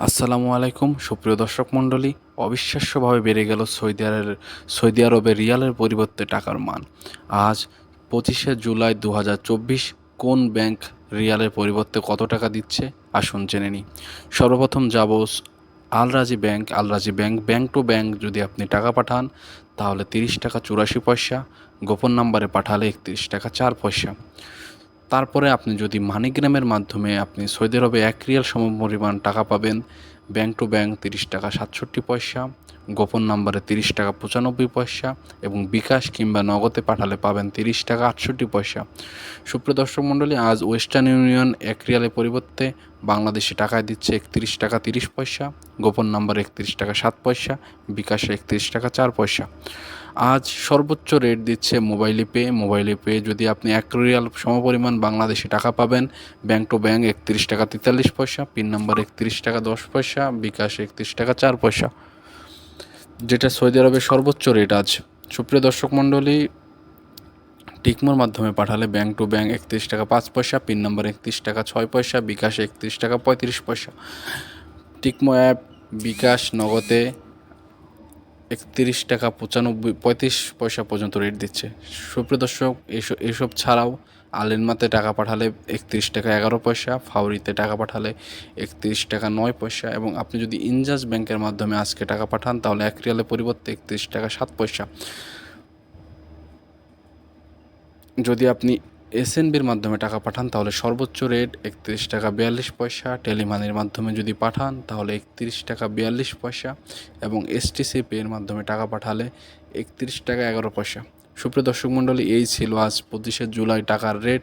আসসালামু আলাইকুম, সুপ্রিয় দর্শক মণ্ডলী। অবিশ্বাস্যভাবে বেড়ে গেল সৌদি আরবের সৌদি আরবে রিয়ালের পরিবর্তে টাকার মান। আজ পঁচিশে জুলাই দু হাজার চব্বিশ কোন ব্যাংক রিয়ালের পরিবর্তে কত টাকা দিচ্ছে? আসুন জেনে নিই। সর্বপ্রথম যাব Al Rajhi bank. Al Rajhi bank bank to bank যদি আপনি টাকা পাঠান, তাহলে তিরিশ টাকা চুরাশি পয়সা। গোপন নাম্বারে পাঠালে একত্রিশ টাকা চার পয়সা। তারপরে আপনি যদি মানিগ্রামের মাধ্যমে আপনি সৌদি আরবে এক রিয়াল সম পরিমাণ টাকা পাবেন, ব্যাংক টু ব্যাংক তিরিশ টাকা সাতষট্টি পয়সা, গোপন নাম্বারে তিরিশ টাকা পঁচানব্বই পয়সা এবং বিকাশ কিংবা নগদে পাঠালে পাবেন তিরিশ টাকা আটষট্টি পয়সা। সুপ্রিয় দর্শক মণ্ডলী, আজ ওয়েস্টার্ন ইউনিয়ন এক রিয়ালের পরিবর্তে বাংলাদেশে টাকায় দিচ্ছে একত্রিশ টাকা তিরিশ পয়সা, গোপন নাম্বার একত্রিশ টাকা সাত পয়সা, বিকাশে একত্রিশ টাকা চার পয়সা। আজ সর্বোচ্চ রেট দিচ্ছে মোবাইলে পে মোবাইলে পে যদি আপনি এক রিয়াল সমপরিমাণ বাংলাদেশি টাকা পাবেন ব্যাংক টু ব্যাংক একত্রিশ টাকা তেতাল্লিশ পয়সা পিন নাম্বার একত্রিশ টাকা দশ পয়সা, বিকাশ একত্রিশ টাকা চার পয়সা। যেটা সৌদি আরবের সর্বোচ্চ রেট আজ। সুপ্রিয় দর্শক মণ্ডলী, টিকমোর মাধ্যমে পাঠালে ব্যাংক টু ব্যাংক একত্রিশ টাকা পাঁচ পয়সা পিন নাম্বার একত্রিশ টাকা ছয় পয়সা, বিকাশ একত্রিশ টাকা পঁয়ত্রিশ পয়সা। টিকমো অ্যাপ বিকাশ নগদে একত্রিশ টাকা পঁচানব্বই, পঁয়ত্রিশ পয়সা পর্যন্ত রেট দিচ্ছে। সুপ্রিয় দর্শক, এসব এসব ছাড়াও আলেনমাতে টাকা পাঠালে একত্রিশ টাকা এগারো পয়সা, ফাউরিতে টাকা পাঠালে একত্রিশ টাকা নয় পয়সা এবং আপনি যদি ইনজাস ব্যাংকের মাধ্যমে আজকে টাকা পাঠান, তাহলে এক রিয়ালের পরিবর্তে একত্রিশ টাকা সাত পয়সা। যদি আপনি এসএনবির মাধ্যমে টাকা পাঠান, তাহলে সর্বোচ্চ রেট একত্রিশ টাকা বিয়াল্লিশ পয়সা। টেলিমানির মাধ্যমে যদি পাঠান, তাহলে একত্রিশ টাকা বিয়াল্লিশ পয়সা এবং এসটিসি পের মাধ্যমে টাকা পাঠালে একত্রিশ টাকা এগারো পয়সা। সুপ্রিয় দর্শক মণ্ডলী, এই ছিল আজ পঁচিশে জুলাই টাকার রেট